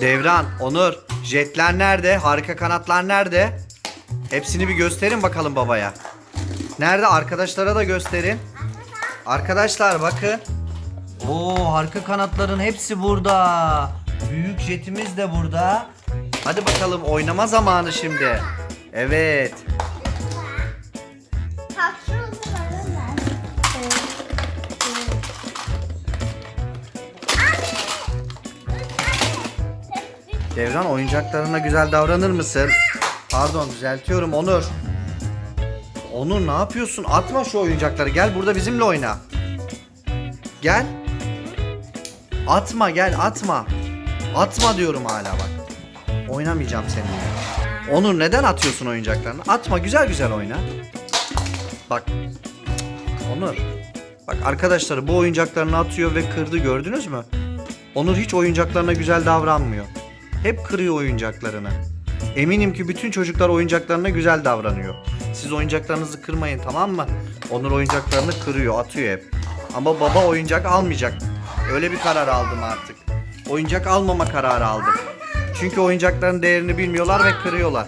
Devran, Onur, jetler nerede? Harika kanatlar nerede? Hepsini bir gösterin bakalım babaya. Nerede? Arkadaşlara da gösterin. Arkadaşlar bakın. Oo harika kanatların hepsi burada. Büyük jetimiz de burada. Hadi bakalım oynama zamanı şimdi. Evet. Devran oyuncaklarına güzel davranır mısın? Pardon düzeltiyorum Onur. Onur ne yapıyorsun? Atma şu oyuncakları. Gel burada bizimle oyna. Gel. Atma gel atma. Atma diyorum hala bak. Oynamayacağım seninle. Onur neden atıyorsun oyuncaklarını? Atma güzel güzel oyna. Bak. Onur. Bak arkadaşları bu oyuncaklarını atıyor ve kırdı gördünüz mü? Onur hiç oyuncaklarına güzel davranmıyor. Hep kırıyor oyuncaklarını. Eminim ki bütün çocuklar oyuncaklarına güzel davranıyor. Siz oyuncaklarınızı kırmayın tamam mı? Onur oyuncaklarını kırıyor, atıyor hep. Ama baba oyuncak almayacak. Öyle bir karar aldım artık. Oyuncak almama kararı aldım. Çünkü oyuncakların değerini bilmiyorlar ve kırıyorlar.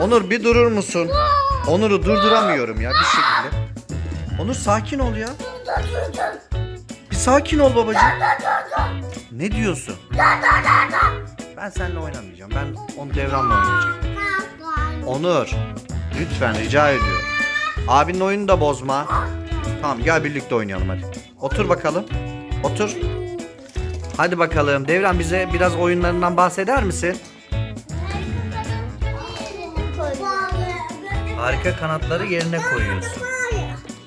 Onur bir durur musun? Onur'u durduramıyorum ya bir şekilde. Onur sakin ol ya. Bir sakin ol babacığım. Ne diyorsun? Ben seninle oynamayacağım. Ben onu devranla oynayacağım. Onur, lütfen rica ediyorum. Abinin oyunu da bozma. Tamam gel birlikte oynayalım hadi. Otur bakalım. Otur. Hadi bakalım. Devran bize biraz oyunlarından bahseder misin? Harika kanatları yerine koyuyorsun.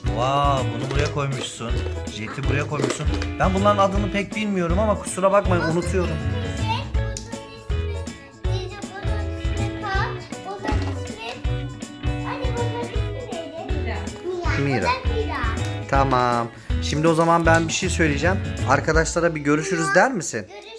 Wow, bunu buraya koymuşsun. Jeti buraya koymuşsun. Ben bunların adını pek bilmiyorum ama kusura bakmayın unutuyorum. Mira. Tamam. Şimdi o zaman ben bir şey söyleyeceğim. Arkadaşlara bir görüşürüz der misin? Görüşürüz.